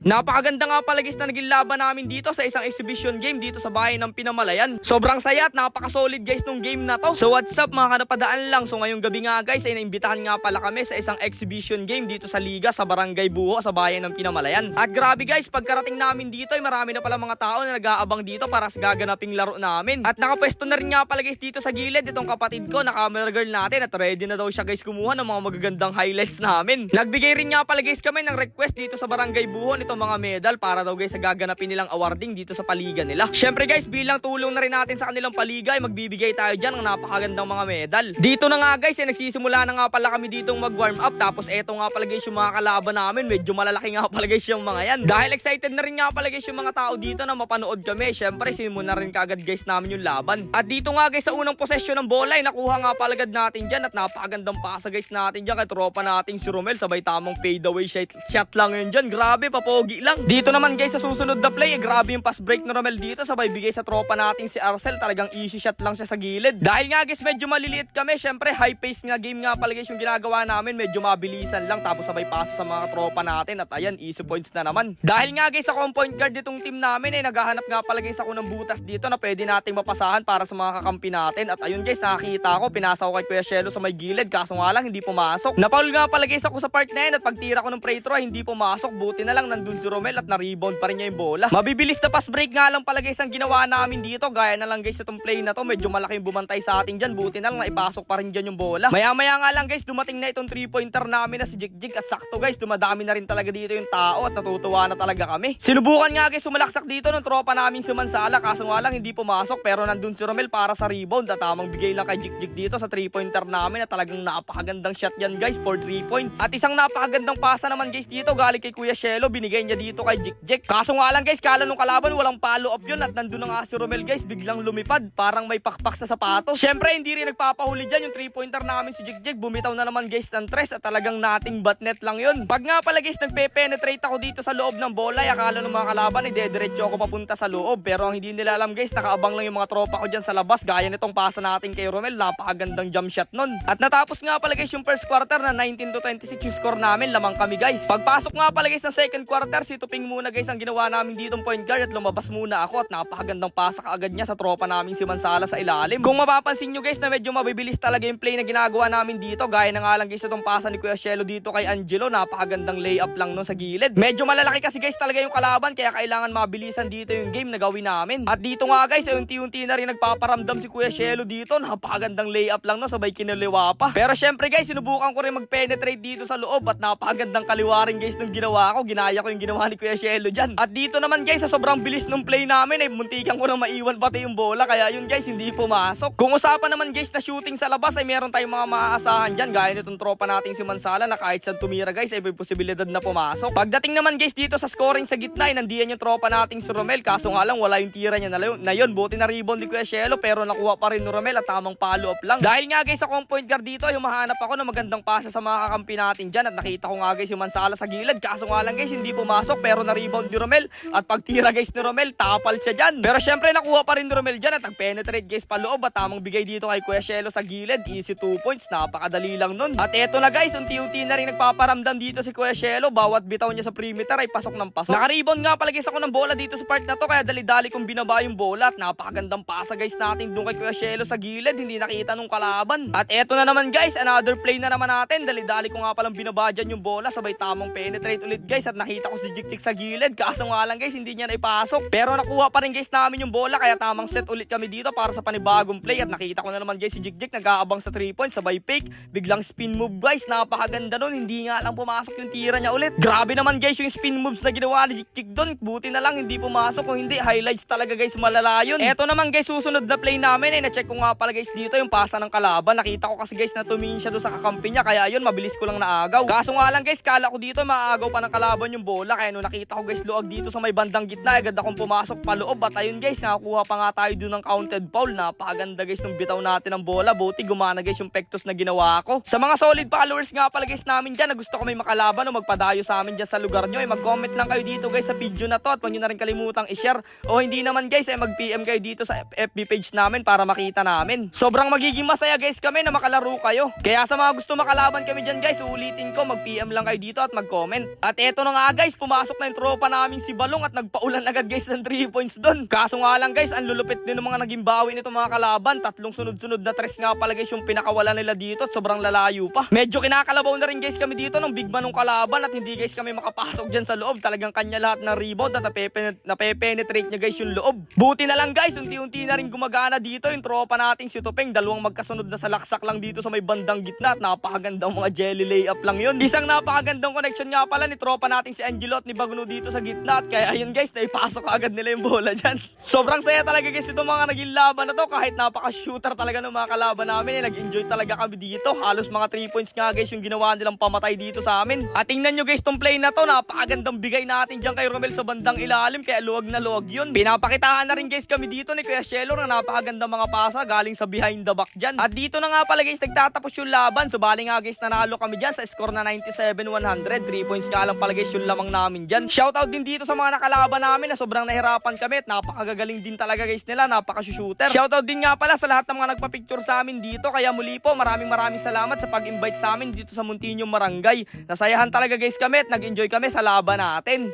Napakaganda nga pala guys na naging laban namin dito sa isang exhibition game dito sa bahay ng Pinamalayan. Sobrang saya at napaka-solid guys nung game na to. So what's up mga kanapadaan lang. So ngayong gabi nga guys ay naimbitahan nga pala kami sa isang exhibition game dito sa Liga sa Barangay Buho sa bayan ng Pinamalayan. At grabe guys, pagkarating namin dito ay marami na pala mga tao na nag-aabang dito para sa gaganaping laro namin. At nakapwesto na rin nga pala guys dito sa gilid itong kapatid ko na camera girl natin at ready na daw siya guys kumuha ng mga magagandang highlights namin. Nagbigay rin nga pala guys kami ng request dito sa Barangay Buho itong mga medal para daw guys sa gaganapin nilang awarding dito sa paliga nila. Syempre guys, bilang tulong na rin natin sa kanilang paliga ay magbibigay tayo dyan ng napakagandang mga medal. Dito na nga guys, ay nagsisimula na nga pala kami ditong mag-warm up tapos eto nga pala guys yung mga kalaban namin. Medyo malalaki nga pala guys yung mga yan. Dahil excited na rin nga pala guys yung mga tao dito na mapanood kami. Syempre, sinimula rin kagad guys namin yung laban. At dito nga guys sa unang posesyon ng bola ay nakuha nga pala agad natin dyan at napakagandang pasa guys natin dyan kay tropa nating si Romel sabay tamang fade away shot, shot lang yun dyan. Grabe, papogi lang. Dito naman guys sa susunod na play, eh, grabe yung pass break ni Romel dito sabay bigay sa tropa nating si Arcel. Talagang easy shot lang siya sa gilid. Dahil nga guys medyo maliliit kami, syempre high pace nga game nga pala guys yung ginagawa namin. Medyo mabilisan lang tapos sabay pasa sa mga tropa natin at ayan easy points na naman. Dahil nga guys sa home point guard itong team namin ay naghahanap nga pala guys ako ng butas dito na pwede nating mapasahan para sa mga kakampi natin. At ayun guys nakakita ko, pinasa ko kay Kuya Shelo sa may gilid kaso nga lang hindi pumasok. Napaul nga pala guys ako sa part na yun at pagtira ko ng free throw hindi pumasok. Buti na lang nandun si Romel at na-rebound pa rin niya yung bola. Mabibilis na pass break nga lang pala guys ang ginawa namin dito. Gaya na lang guys itong play na to. Medyo malaki yung bumantay sa atin dyan. Buti na lang naipasok pa rin dyan yung bola. Maya maya nga lang guys dumating na itong 3 pointer namin na si Jigjig at sakto guys dumadami na rin talaga dito yung tao at natutuwa na talaga kami. Sinubukan nga guys sumalaksak dito ng tropa namin si Mansala kaso nga lang hindi pumasok pero nandun si Romel para sa rebound at tamang bigay lang kay Jigjig dito sa 3 pointer namin at talagang napakagandang shot yan guys for 3 points. At isang napakagandang pasa naman guys dito galing kay Kuya Shelo binigay niya dito kay Jigjig. Kaso nga lang guys kala nung kalaban walang follow up yun at nandun na nga si Romel guys biglang lumipad parang may pakpak sa sapatos. Syempre hindi rin nagpapahuli dyan yung 3 pointer namin si Jigjig bumitaw na naman guys ng tres at talagang nating batnet lang yun. Pag nga pala guys nagpe-penetrate ako dito sa loob ng bola akala ng mga kalaban ay dediretso ako papunta sa loob pero ang hindi nila alam guys nakaabang lang yung mga tropa ko dyan sa labas gaya nitong pasa natin kay Romel napakagandang jump shot nun. At natapos nga pala guys yung first quarter na 19 to 26 yung score namin lamang kami guys. Pagpasok nga pala guys ng second quarter si Tuping muna guys ang ginawa namin ditong point guard at lumabas muna ako at napakagandang pasa kaagad niya sa tropa namin si Mansala sa ilalim. Kung mapapansin nyo guys na medyo mabibilis talaga yung play na ginagawa namin dito gaya na nga lang guys itong pasa ni Kuya Shelo dito kay Angelo napakagandang layup lang nun sa gilid. Medyo malalaki kasi guys talaga yung kalaban kaya kailangan mabilisan dito yung game na gawin namin. At dito nga guys unti-unti na rin nagpaparamdam si Kuya Shelo dito napakagandang layup lang no sabay kinaliwa pa. Pero syempre guys sinubukan ko rin mag-penetrate dito sa loob at napakagandang kaliwa rin guys nung ginawa ko. Ginaya ko yung ginawa ni Kuya Shelo dyan. At dito naman guys sa sobrang bilis ng play namin ay muntikan ko na maiwan pati yung bola kaya yun guys hindi pumasok. Kung usapan naman guys na shooting sa labas ay meron tayong mga maaasahan dyan gaya nitong tropa nating si Mansala na kahit saan tumira guys ay may posibilidad na pumasok. Pagdating naman guys dito sa scoring sa gitna ay nandiyan yung tropa nating si Romel kaso nga lang wala yung tira niya na. Na yun buti na rebound ni Kuya Shelo pero nakuha pa rin ni Romel at tamang follow up lang. Dahil nga guys sa kong point guard dito ay humahanap ako ng magandang pasa sa mga kakampi natin dyan at nakita ko nga guys yung Mansala sa gilid kaso nga lang guys hindi pumasok pero na rebound ni Romel. At pagtira guys ni Romel tapal siya dyan. Pero syempre nakuha pa rin ni Romel dyan at nag-penetrate guys pa loob. At tamang bigay dito kay Kuya Shelo sa gilid. Easy 2 points. Napakadali lang nun. At eto na guys unti-unti na rin nagpaparamdam dito si Kuya Shelo. Bawat bitaw niya sa perimeter ay pasok ng pasok. Naka-rebound nga pala guys ako ng bola dito sa part na to. Kaya dali-dali kong binaba yung bola. At napakagandang pasa guys natin doon kay Kuya Shelo sa gilid. Hindi nakita nung kalaban. At eto na naman guys another play na naman natin. Dali-dali ko nga palang binaba dyan yung bola. Sabay tamang penetrate ulit guys at nakita ko si Jiktik sa gilid. Kaso nga lang guys hindi niya naipasok. Pero nakuha pa rin guys namin yung bola kaya tamang set ulit kami dito para sa panibagong play. At nakita ko na naman guys si Jiktik nag-aabang sa 3 points sabay fake. Biglang spin move guys napakaganda nun. Hindi nga lang pumasok yung tira niya ulit. Grabe naman guys yung spin moves na ginawa ni Jiktik doon buti na lang hindi pumasok. Kung hindi highlights talaga guys malala yun. Eto naman guys susunod na play namin. Eh na-check ko nga pala guys dito yung pasa ng kalaban. Nakita ko kasi guys na tumingin siya doon sa kakampi niya kaya yun mabilis ko lang naagaw. Kaso nga lang guys kala ko dito maagaw pa ng kalaban yung bola kaya nung nakita ko guys luag dito sa may bandang gitna agad akong pumasok paloob at ayun guys nakakuha pa nga tayo doon ng counted foul napakaganda guys nung bitaw natin ng bola buti gumana guys yung pectus na ginawa ko. Sa mga solid followers nga pala guys namin dyan na gusto ko may makalaban o magpadayo sa amin dyan sa lugar nyo ay mag-comment lang kayo dito guys sa video na to at huwag nyo na rin kalimutang i-share o hindi naman guys ay mag-PM kayo dito sa FB page namin para makita namin. Sobrang magiging masaya guys kami na makalaro kayo. Kaya sa mga gusto makalaban kami dyan guys ulitin ko mag-PM lang kayo dito at mag-comment. At eto na nga guys guys, pumasok na yung tropa naming si Balong at nagpaulan agad guys ng 3 points doon. Kaso nga lang guys, ang lulupit din ng mga naging bawi nito mga kalaban. Tatlong sunod-sunod na tres nga pala guys yung pinakawala nila dito at sobrang lalayo pa. Medyo kinakalabaw na rin guys kami dito ng big man ng kalaban at hindi guys kami makapasok dyan sa loob. Talagang kanya lahat ng rebound at napepen- napepenetrate niya guys yung loob. Buti na lang guys, unti-unti na rin gumagana dito yung tropa nating si Tupeng. Dalawang magkasunod na salaksak lang dito sa may bandang gitna at napakagandang mga jelly layup lang yun. Isang napakagandang connection nga pala ni tropa nating si Angelo at ni Bagno dito sa gitna at kaya ayun guys, naipasok agad nila yung bola dyan. Sobrang saya talaga guys itong mga naging laban na to kahit napaka-shooter talaga ng mga kalaban namin eh. Nag-enjoy talaga kami dito. Halos mga 3 points nga guys yung ginawa nilang pamatay dito sa amin. At tingnan nyo guys tong play na to, napakagandang bigay natin dyan kay Romel sa bandang ilalim kaya luwag na luwag yun. Pinapakitaan na rin guys kami dito ni Kuya Shelo na napakaganda mga pasa galing sa behind the back dyan. At dito na nga pala guys nagtatapos yung laban. So bali nga guys nanalo kami dyan sa score na 97-100. 3 points nga lang pala guys yung lamang namin dyan. Shoutout din dito sa mga nakalaban namin na sobrang nahirapan kami at napakagagaling din talaga guys nila. Napaka-shooter. Shoutout din nga pala sa lahat ng mga nagpa-picture sa amin dito. Kaya muli po maraming maraming salamat sa pag-invite sa amin dito sa Muntinyo Marangay. Nasayahan talaga guys kami at nag-enjoy kami sa laban natin.